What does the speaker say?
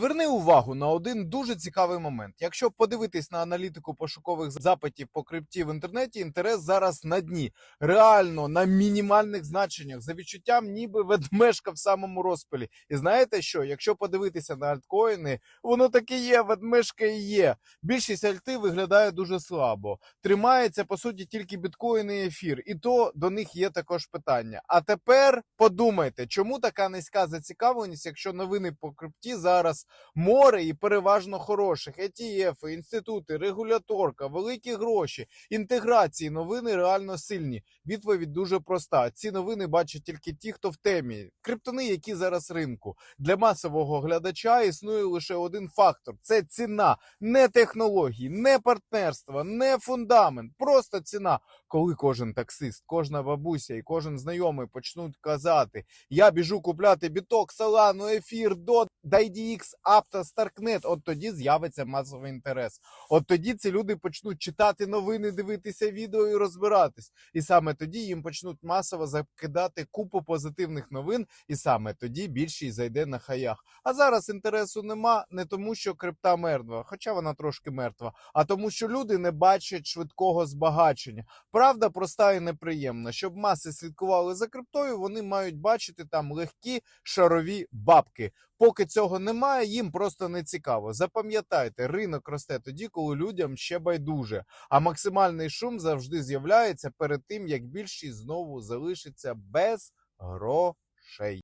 Зверни увагу на один дуже цікавий момент. Якщо подивитись на аналітику пошукових запитів по крипті в інтернеті, інтерес зараз на дні, реально на мінімальних значеннях, за відчуттям, ніби ведмешка в самому розпилі. І знаєте що? Якщо подивитися на альткоїни, воно таки є, ведмешка і є. Більшість альти виглядає дуже слабо. Тримається по суті тільки біткоін і ефір, і то до них є також питання. А тепер подумайте, чому така низька зацікавленість, якщо новини по крипті зараз море і переважно хороших ETF, інститути, регуляторка, великі гроші, інтеграції, новини реально сильні. Відповідь дуже проста. Ці новини бачать тільки ті, хто в темі. Криптони, які зараз ринку для масового глядача існує лише один фактор: це ціна, не технології, не партнерство, не фундамент, просто ціна. Коли кожен таксист, кожна бабуся і кожен знайомий почнуть казати: я біжу купляти біток, Solano, ефір, DOT, DIDX, Starknet, от тоді з'явиться масовий інтерес. От тоді ці люди почнуть читати новини, дивитися відео і розбиратись. І саме тоді їм почнуть масово закидати купу позитивних новин, і саме тоді більшість зайде на хаях. А зараз інтересу нема не тому, що крипта мертва, хоча вона трошки мертва, а тому, що люди не бачать швидкого збагачення. Правда проста і неприємна. Щоб маси слідкували за криптою, вони мають бачити там легкі шарові бабки. Поки цього немає, їм просто не цікаво. Запам'ятайте, ринок росте тоді, коли людям ще байдуже. А максимальний шум завжди з'являється перед тим, як більшість знову залишиться без грошей.